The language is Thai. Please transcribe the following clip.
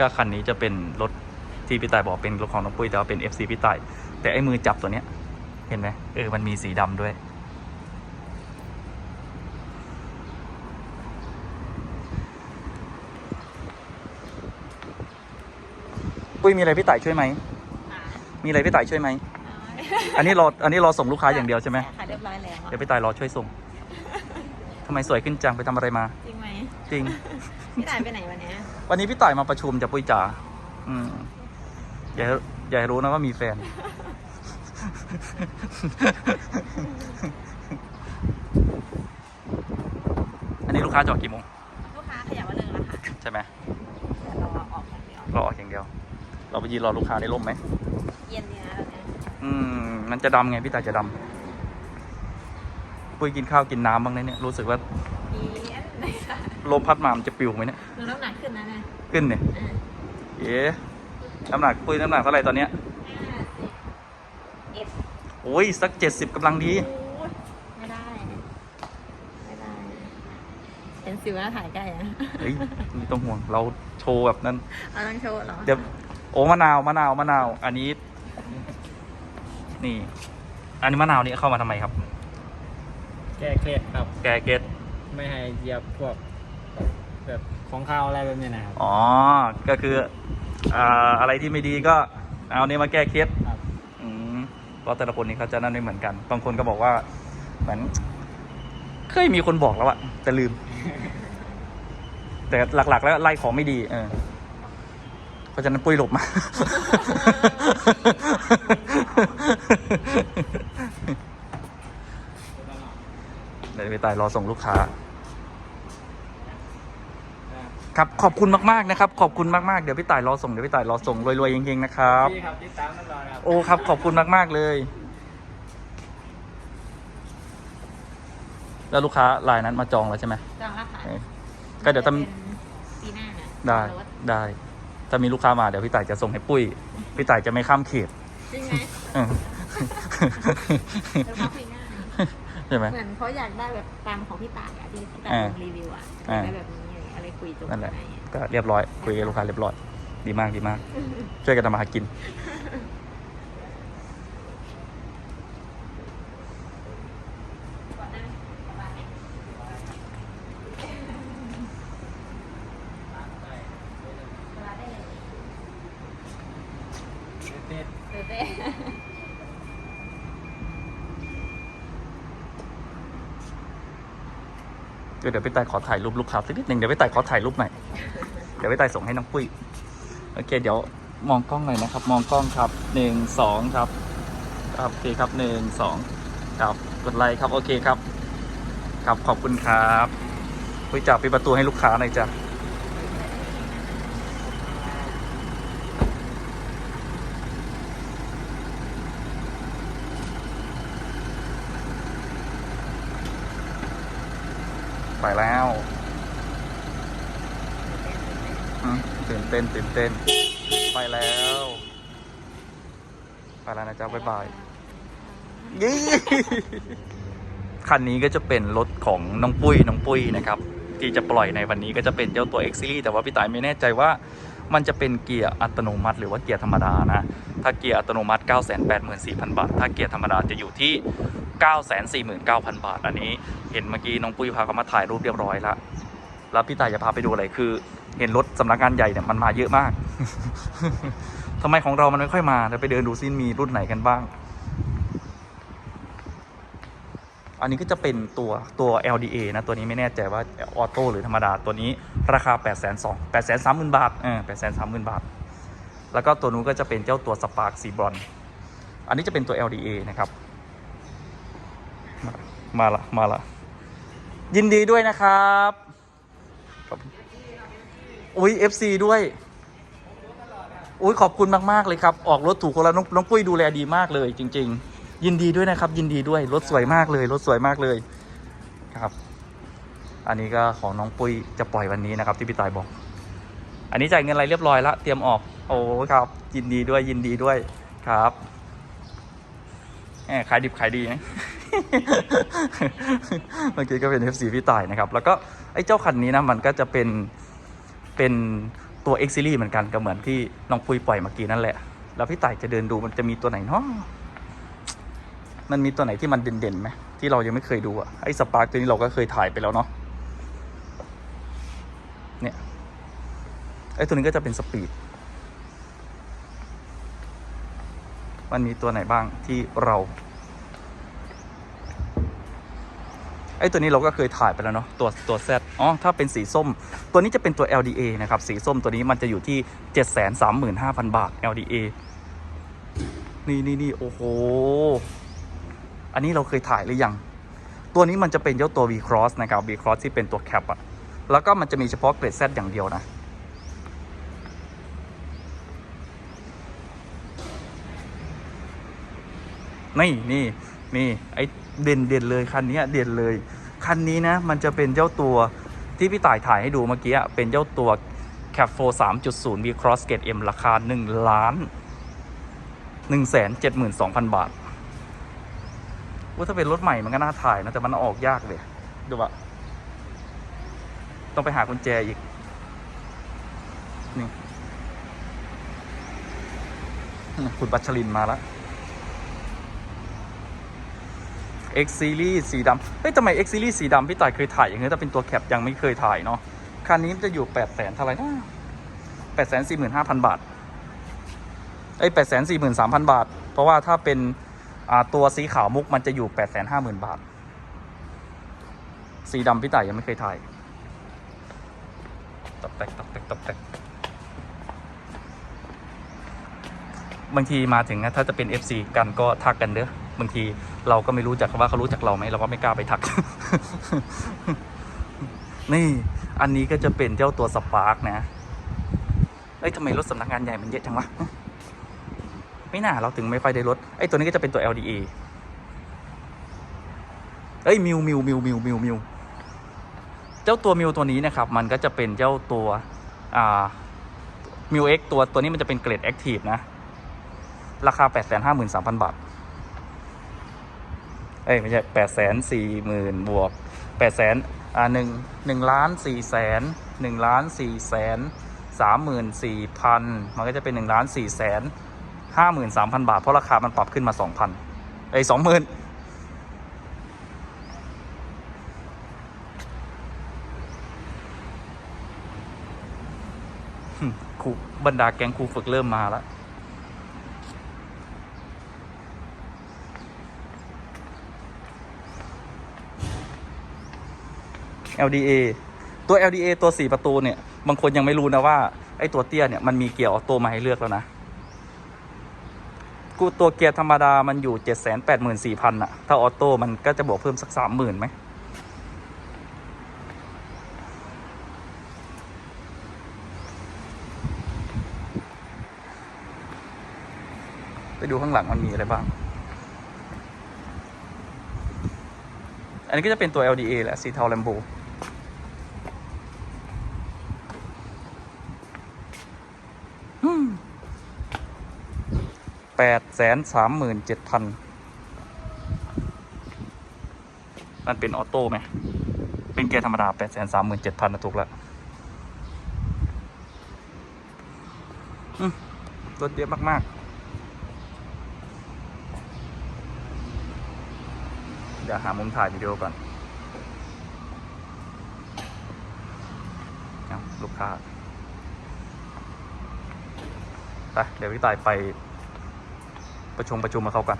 ก็คันนี้จะเป็นรถที่พี่ต่ายบอกเป็นรถของน้องปุ้ยแต่ว่าเป็น FC พี่ต่ายแต่ไอ้มือจับตัวเนี้ย เห็นไหมเออมันมีสีดำด้วย ปุ้ยมีอะไรพี่ต่ายช่วยไหมมีอะไรพี่ต่ายช่วยไหมอันนี้รออันนี้รอส่งลูกค้าอย่างเดียวใช่ไหมค่ะเรียบร้อยแล้วเดี๋ยวพี่ต่ายรอช่วยส่งทำไมสวยขึ้นจังไปทำอะไรมา จริงไหมจริงพี่ต่ายไปไหนวันเนี้ย วันนี้พี่ต่ายมาประชุมจะปุ้ยจ๋าอืมอย่าให้อย่าให้รู้นะว่ามีแฟน อันนี้ลูกค้าจอดกี่โมง ลูกค้าขยับว่าเลิกแล้วค่ะใช่ไหมเดี๋ยวรอออกอย่างเดียวรอออกอย่างเดียว เราไปยืนรอลูกค้าในร่มไหม เย็นดีนะตอนเนี้ยอืม มันจะดำไงพี่ต่ายจะดำปุ้ยกินข้าวกินน้ำบ้างไหมเนี่ย รู้สึกว่าเย็นเลยค่ะ ลมพัดมามันจะปลิวไหมเนี่ยหนูน้ำหนักขึ้นนะเนี่ยขึ้นเนี่ยอ่าเอ๊ะน้ำหนักปุ้ยน้ำหนักเท่าไหร่ตอนเนี้ยห้าสิบเอ็ดโอ้ยสักเจ็ดสิบกำลังดีโอ้ยไม่ได้ ไม่ได้ เห็นสิวหน้าถ่ายใกล้อะเฮ้ยไม่ต้องห่วงเราโชว์แบบนั้นเราต้องโชว์เหรอเดี๋ยวโอ้มะนาวมะนาวมะนาว อันนี้ นี่ อันนี้มะนาวนี่เข้ามาทำไมครับ แก้เครียดครับ แกเก็ตไม่ให้เหยียบพวก แบบของข้าวอะไรแบบนี้นะครับ อ๋อ ก็คืออ่าอะไรที่ไม่ดีก็เอาเนี่ยมาแก้เคล็ดครับ อืมเพราะแต่ละคนนี่เขาจะนั่นไม่เหมือนกัน บางคนก็บอกว่าเหมือนเคยมีคนบอกแล้วอะแต่ลืม แต่หลัก ๆ แล้วไล่ของไม่ดี เออ เพราะฉะนั้นปุ้ยหลบมา เดี๋ยวไปตายรอส่งลูกค้า ครับขอบคุณมากๆนะครับ ขอบคุณมากๆเดี๋ยวพี่ต่ายรอส่งเดี๋ยวพี่ต่ายรอส่งรวยๆเฮงๆนะครับ พี่ครับที่ตามตลอดครับโอ้ครับ ขอบคุณมากๆเลย แล้วลูกค้ารายนั้นมาจองแล้วใช่ไหมจองแล้วค่ะเออก็เดี๋ยวถ้าเป็นปีหน้าน่ะได้รถได้ถ้ามีลูกค้ามาเดี๋ยวพี่ต่ายจะส่งให้ปุ้ย พี่ต่ายจะไม่ข้ามเขตจริงไหมเออเฉพาะปีหน้า ใช่ไหม เหมือนเขาอยากได้แบบตามของพี่ต่ายอะที่พี่ต่ายอ่าลงรีวิวอะออ่ายากได้แบบนี้อะไรอะไร คุยตรงนั่นแหละไหนก็เรียบร้อยคุยกับลูกค้าเรียบร้อย ดีมากดีมาก ช่วยกันทำมาหากิน เต้น เต้เต้ เดี๋ยวพี่ต่ายขอถ่ายรูปลูกค้าสักนิดหนึ่งเดี๋ยวพี่ต่ายขอถ่ายรูปหน่อยเดี๋ยวพี่ต่ายส่งให้น้องปุ้ยโอเค เดี๋ยวมองกล้องหน่อยนะครับ มองกล้องครับหนึ่งสองครับครับโอเคครับหนึ่งสองครับกดไลค์ครับโอเคครับครับขอบคุณครับปุ้ยจับปิดประตูให้ลูกค้าหน่อยจ้ะ ไปแล้วอืมตื่นเต้นตื่นเต้น ไปแล้ว ไปแล้วนะจ๊ะบ๊ายบายยี่คันนี้ก็จะเป็นรถของน้องปุ้ยน้องปุ้ยนะครับ ที่จะปล่อยในวันนี้ก็จะเป็นเจ้าตัว X Series แต่ว่าพี่ต่ายไม่แน่ใจว่ามันจะเป็นเกียร์อัตโนมัติ หรือว่าเกียร์ธรรมดานะ ถ้าเกียร์อัตโนมัติ 984,000 บาท ถ้าเกียร์ธรรมดาจะอยู่ที่ 949,000 บาท อันนี้เห็นเมื่อกี้น้องปุ้ยพาเขามาถ่ายรูปเรียบร้อยแล้วแล้วพี่ต่ายจะพาไปดูอะไรคือ เห็นรถสำนักงานใหญ่เนี่ยมันมาเยอะมากทำไมของเรามันไม่ค่อยมาเดี๋ยวไปเดินดูซิมีรุ่นไหนกันบ้าง อันนี้ก็จะเป็นตัวตัว LDA นะ ตัวนี้ไม่แน่ใจว่าออโต้หรือธรรมดาตัวนี้ราคา 8 2 0 0 0 8 3 0 0 0 0บาทเออ8 3 0 0 0 0 บาท แล้วก็ตัวนู้นก็จะเป็นเจ้าตัวสปาร์คสีบรอน อันนี้จะเป็นตัว LDA นะครับ มาละมาละยินดีด้วยนะครับอุ้ย FC ด้วยอุ้ยขอบคุณมาก ๆ เลยครับ ออกรถถูกคนละน้องน้องปุ้ยดูแลดีมากเลย จริง ๆ ยินดีด้วยนะครับ ยินดีด้วยรถสวยมากเลยรถสวยมากเลยครับ อันนี้ก็ของน้องปุ้ยจะปล่อยวันนี้นะครับ ที่พี่ตายบอก อันนี้จ่ายเงินอะไรเรียบร้อยแล้วเตรียมออก โอ้ครับ ยินดีด้วยยินดีด้วยครับแหมขายดิบขายดีนะ เมื่อกี้ก็เป็น FC พี่ต่ายนะครับ แล้วก็ไอ้เจ้าคันนี้นะมันก็จะเป็นเป็นตัว X Series เหมือนกันก็เหมือนที่น้องปุยปล่อยเมื่อกี้นั่นแหละ แล้วพี่ต่ายจะเดินดูมันจะมีตัวไหนเนาะมันมีตัวไหนที่มันเด่นๆไหมที่เรายังไม่เคยดูอะไอ้สปาร์กตัวนี้เราก็เคยถ่ายไปแล้วเนาะเนี่ยไอ้ตัวนี้ก็จะเป็นสปีดมันมีตัวไหนบ้างที่เรา ไอ้ตัวนี้เราก็เคยถ่ายไปแล้วเนาะตัวตัว Z อ๋อถ้าเป็นสีส้ม ตัวนี้จะเป็นตัว LDA นะครับสีส้มตัวนี้มันจะอยู่ที่ 735,000 บาท LDA นี่นี่นี่โอ้โห อันนี้เราเคยถ่ายหรือยัง ตัวนี้มันจะเป็นเจ้าตัว V Cross นะครับ V Cross ที่เป็นตัวแคปอะแล้วก็มันจะมีเฉพาะเกรด Z อย่างเดียวนะนี่นี่ นี่ไอเด่นเด่นเลยคันนี้เด่นเลยคันนี้นะมันจะเป็นเจ้าตัวที่พี่ต่ายถ่ายให้ดูเมื่อกี้เป็นเจ้าตัว Cap 4 3.0 V Cross Gate M ราคา1ล้าน1 7 2 0 0 0 บาทว่าถ้าเป็นรถใหม่มันก็น่าถ่ายนะแต่มันอออกยากเลยดูว่าต้องไปหากุญแจอีกนี่คุณบัชรินมาแล้ว X Series สีดำเฮ้ยทำไม X Series สีดำพี่ต่ายเคยถ่ายอย่างเงี้ยแต่เป็นตัวแคปยังไม่เคยถ่ายเนาะคันนี้มันจะอยู่ 8 0 0 0 0เท่าไหร่นะ8 4 5 0 0 0 บาทเอ้ย8 4 3 0 0 0 บาท เพราะว่าถ้าเป็นตัวสีขาวมุกมันจะอยู่ 8 5 0 0 0 0 บาท สีดำพี่ต่ายยังไม่เคยถ่ายตบแตกตบแตกตบแตกบางทีมาถึงนะถ้าจะเป็น FC กันก็ทักกันเด้อ บางทีเราก็ไม่รู้จักว่าเขารู้จักเราไหมเราก็ไม่กล้าไปทัก นี่ อันนี้ก็จะเป็นเจ้าตัวสปาร์กนะเอ้ยทำไมรถสำนักงานใหญ่มันเยอะจังวะไม่น่าเราถึงไม่ค่อยได้รถไอ้ตัวนี้ก็จะเป็นตัว LDA เอ้ยมิวมิวมิวมิวมิวมิวเจ้าตัวมิวตัวนี้นะครับ มันก็จะเป็นเจ้าตัวอ่ามิวเอ็กตัวตัวนี้มันจะเป็นเกรดแอคทีฟนะ ราคา 8 5 3 0 0 0 บาท อ้ยไม่ใช่แปดแสนสี่หมื่นบวกแปดแสนอ่าหนึ่งหนึ่งล้านสี่แสนหนึ่งล้านสี่แสนสามหมื่นสี่พันมันก็จะเป็นหนึ่งล้านสี่แสนห้าหมื่นสามพันบาท เพราะราคามันปรับขึ้นมาสองพันเอ้สองหมื่นคูบรรดาแก๊งครูฝึกเริ่มมาแล้ว LDA ตัว LDA ตัว 4 ประตูเนี่ย บางคนยังไม่รู้นะว่า ไอ้ตัวเตี้ยเนี่ยมันมีเกียร์ออโต้มาให้เลือกแล้วนะ กูตัวเกียร์ธรรมดามันอยู่ 784,000อะถ้าออโต้มันก็จะบวกเพิ่มสัก 30,000ไหมไปดูข้างหลังมันมีอะไรบ้าง อันนี้ก็จะเป็นตัว LDA แหละ สีเทาแลมโบ แปดแสนสามหมื่นเจ็ดพันมันเป็นออโต้ไหม เป็นเกียร์ธรรมดาแปดแสนสามหมื่นเจ็ดพันนะถูกแล้วรถเยอะมากๆ เดี๋ยวหามุมถ่ายวิดีโอก่อนลูกค้า ไป เดี๋ยวพี่ตายไป ประชุมประชุมมาเขากัน